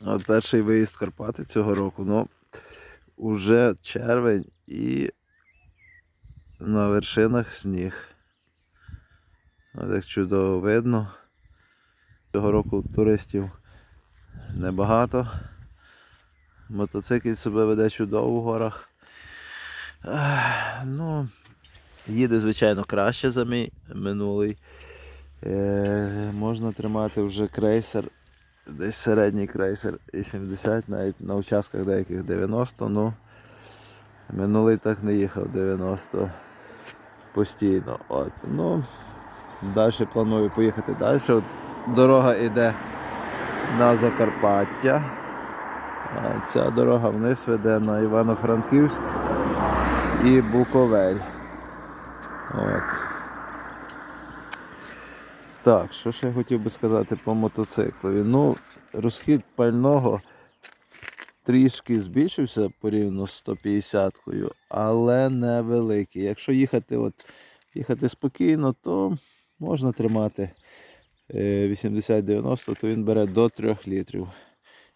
От перший виїзд в Карпати цього року, ну уже червень і на вершинах сніг. От як чудово видно. Цього року туристів небагато. Мотоцикл себе веде чудово в горах. Ну, їде, звичайно, краще за мій минулий. Е, можна тримати вже крейсер, десь середній крейсер і 70, навіть на участках деяких 90, ну минулий так не їхав 90 постійно. От, ну, далі планую поїхати далі. От, дорога йде на Закарпаття. А ця дорога вниз веде на Івано-Франківськ і Буковель. От. Так, що ще я хотів би сказати по мотоциклові? Ну, розхід пального трішки збільшився порівняно з 150-кою, але невеликий. Якщо їхати, от, їхати спокійно, то можна тримати е, 80-90, то він бере до 3 літрів.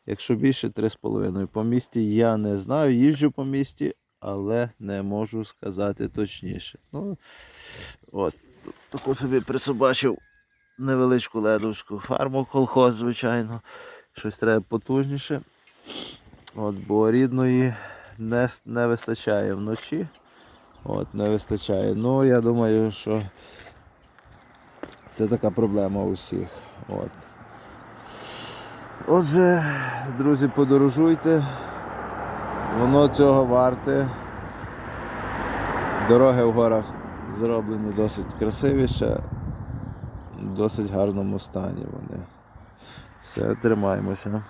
Якщо більше 3,5. По місті я не знаю, їжджу по місті, але не можу сказати точніше. Ну, от, таку собі присобачив невеличку ледовську фарму, колхоз, звичайно. Щось треба потужніше. От, бо рідної не, не вистачає вночі. От, не вистачає. Ну, я думаю, що це така проблема у всіх. От. Отже, друзі, подорожуйте. Воно цього варте. Дороги в горах зроблені досить красивіше, в досить гарному стані вони. Все, тримаємося.